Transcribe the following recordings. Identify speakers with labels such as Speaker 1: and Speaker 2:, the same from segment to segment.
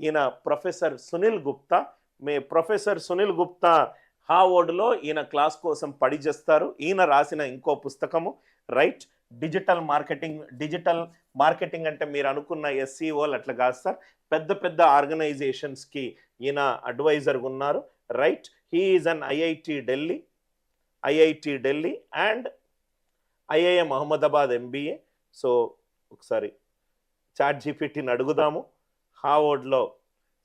Speaker 1: ఈయన ప్రొఫెసర్ సునీల్ గుప్తా. మీ ప్రొఫెసర్ సునీల్ గుప్తా హావర్డ్లో ఈయన క్లాస్ కోసం పడి చేస్తారు. ఈయన రాసిన ఇంకో పుస్తకము right? Digital marketing digital marketing అంటే మీరు అనుకున్న ఎస్సీఓలు అట్లా కాదు సార్. పెద్ద పెద్ద ఆర్గనైజేషన్స్కి ఈయన అడ్వైజర్గా ఉన్నారు. Right? He is an IIT Delhi IIT Delhi and IIM Ahmedabad MBA. So ఒకసారి చాట్ జీపీటీని అడుగుదాము. హావర్డ్లో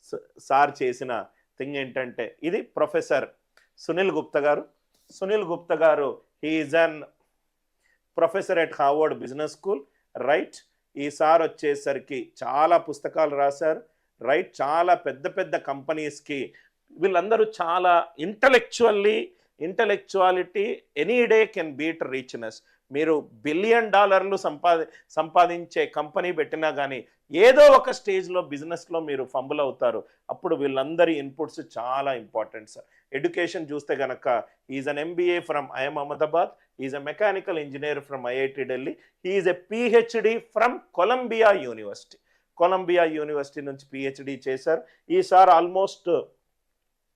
Speaker 1: స- సార్ చేసిన థింగ్ ఏంటంటే ఇది ప్రొఫెసర్ సునీల్ గుప్తా గారు. సునీల్ గుప్తా గారు he is an professor at Harvard business school. Right ఈ సార్ వచ్చేసరికి చాలా పుస్తకాలు రాశారు. రైట్ చాలా పెద్ద పెద్ద కంపెనీస్కి వీళ్ళందరూ చాలా intellectually intellectuality any day can beat richness. మీరు బిలియన్ డాలర్లు సంపాది సంపాదించే కంపెనీ పెట్టినా కానీ ఏదో ఒక స్టేజ్లో బిజినెస్లో మీరు ఫంబుల్ అవుతారు. అప్పుడు వీళ్ళందరి ఇన్పుట్స్ చాలా ఇంపార్టెంట్ సార్ ఎడ్యుకేషన్ చూస్తే కనుక is an MBA from IM Ahmedabad is a mechanical engineer from IIT Delhi is a PhD from Columbia university Columbia university నుంచి పిహెచ్డి చేశారు. ఈ సార్ ఆల్మోస్ట్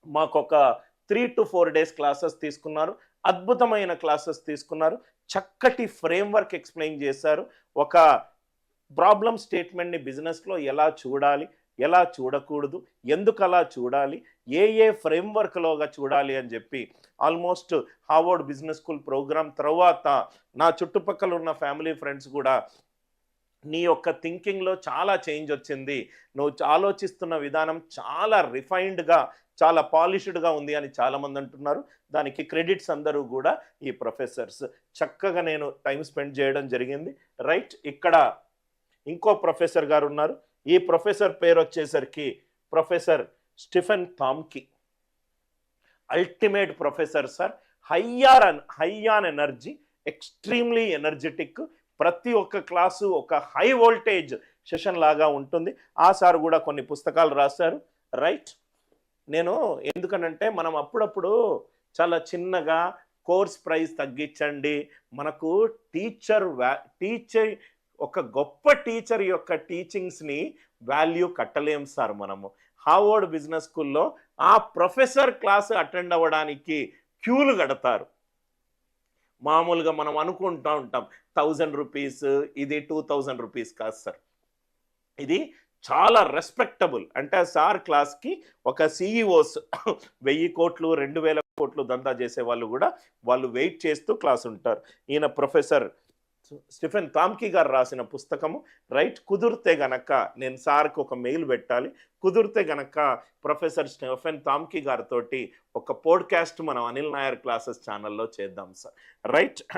Speaker 1: మాకు ఒక three two four days classes తీసుకున్నారు. అద్భుతమైన classes తీసుకున్నారు. చక్కటి ఫ్రేమ్వర్క్ ఎక్స్ప్లెయిన్ చేశారు. ఒక ప్రాబ్లమ్ స్టేట్మెంట్ని బిజినెస్లో ఎలా చూడాలి ఎలా చూడకూడదు ఎందుకు అలా చూడాలి ఏ ఏ ఫ్రేమ్వర్క్లోగా చూడాలి అని చెప్పి almost Harvard business school program తర్వాత నా చుట్టుపక్కల ఉన్న ఫ్యామిలీ ఫ్రెండ్స్ కూడా నీ యొక్క థింకింగ్లో చాలా చేంజ్ వచ్చింది. నువ్వు ఆలోచిస్తున్న విధానం చాలా రిఫైన్డ్గా చాలా పాలిష్డ్గా ఉంది అని చాలామంది అంటున్నారు. దానికి క్రెడిట్స్ అందరూ కూడా ఈ ప్రొఫెసర్స్ చక్కగా నేను టైం స్పెండ్ చేయడం జరిగింది. రైట్ ఇక్కడ ఇంకో ప్రొఫెసర్ గారు ఉన్నారు. ఈ ప్రొఫెసర్ పేరు వచ్చేసరికి professor Stefan Thomke. Ultimate professor sir higher high on energy. Extremely energetic ప్రతి ఒక్క క్లాసు ఒక హై వోల్టేజ్ సెషన్ లాగా ఉంటుంది. ఆ సార్ కూడా కొన్ని పుస్తకాలు రాశారు. రైట్. నేను ఎందుకనంటే మనం అప్పుడప్పుడు చాలా చిన్నగా కోర్స్ ప్రైస్ తగ్గించండి. మనకు టీచర్ వ్యా టీచర్ ఒక గొప్ప టీచర్ యొక్క టీచింగ్స్ని వాల్యూ కట్టలేం సార్ మనము. హార్వర్డ్ బిజినెస్ స్కూల్లో ఆ ప్రొఫెసర్ క్లాస్ అటెండ్ అవ్వడానికి క్యూలు కడతారు. మామూలుగా మనం అనుకుంటూ ఉంటాం థౌజండ్ రూపీస్ ఇది టూ థౌజండ్ రూపీస్ కాదు సార్ ఇది చాలా రెస్పెక్టబుల్ అంటే సార్ క్లాస్కి ఒక సిఇఓస్ వెయ్యి కోట్లు రెండు వేల కోట్లు దందా చేసే వాళ్ళు కూడా వాళ్ళు వెయిట్ చేస్తూ క్లాస్ ఉంటారు. ఈయన ప్రొఫెసర్ స్టిఫెన్ తామ్కి గారు రాసిన పుస్తకము రైట్ కుదిరితే గనక నేను సార్కి ఒక మెయిల్ పెట్టాలి. కుదిరితే గనక ప్రొఫెసర్ స్టెఫెన్ తామ్కి గారితోటి ఒక పోడ్కాస్ట్ మనం అనిల్ నాయర్ క్లాసెస్ ఛానల్లో చేద్దాం సార్. రైట్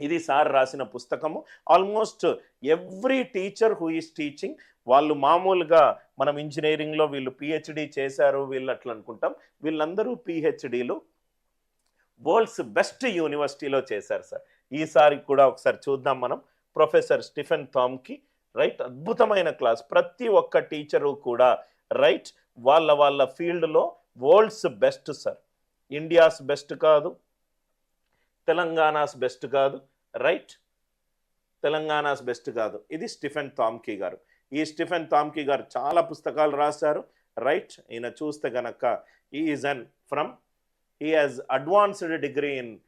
Speaker 1: ఇది సార్ రాసిన పుస్తకము. Almost every teacher who is teaching వాళ్ళు మామూలుగా మనం ఇంజనీరింగ్లో వీళ్ళు పిహెచ్డి చేశారు వీళ్ళు అట్లా అనుకుంటాం. వీళ్ళందరూ పిహెచ్డీలు వరల్డ్స్ బెస్ట్ యూనివర్సిటీలో చేశారు సార్. ఈసారి కూడా ఒకసారి చూద్దాం మనం. ప్రొఫెసర్ స్టిఫెన్ థామ్కి రైట్ అద్భుతమైన క్లాస్. ప్రతి ఒక్క టీచరు కూడా రైట్. వాళ్ళ వాళ్ళ ఫీల్డ్లో world's best sir. India's best కాదు. తెలంగాణస్ బెస్ట్ కాదు. రైట్. తెలంగాణస్ బెస్ట్ కాదు. ఇది స్టిఫెన్ థామ్కీ గారు. ఈ స్టిఫెన్ థామ్కీ గారు చాలా పుస్తకాలు రాశారు. రైట్. ఈయన చూస్తే గనక is an from he has advanced degree in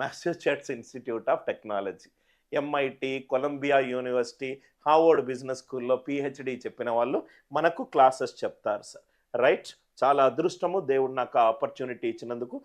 Speaker 1: Massachusetts institute of technology MIT Columbia university Harvard business స్కూల్లో పిహెచ్డి చెప్పిన వాళ్ళు మనకు క్లాసెస్ చెప్తారు సార్ రైట్ చాలా అదృష్టము దేవుడు నాకు ఆపర్చునిటీ ఇచ్చినందుకు.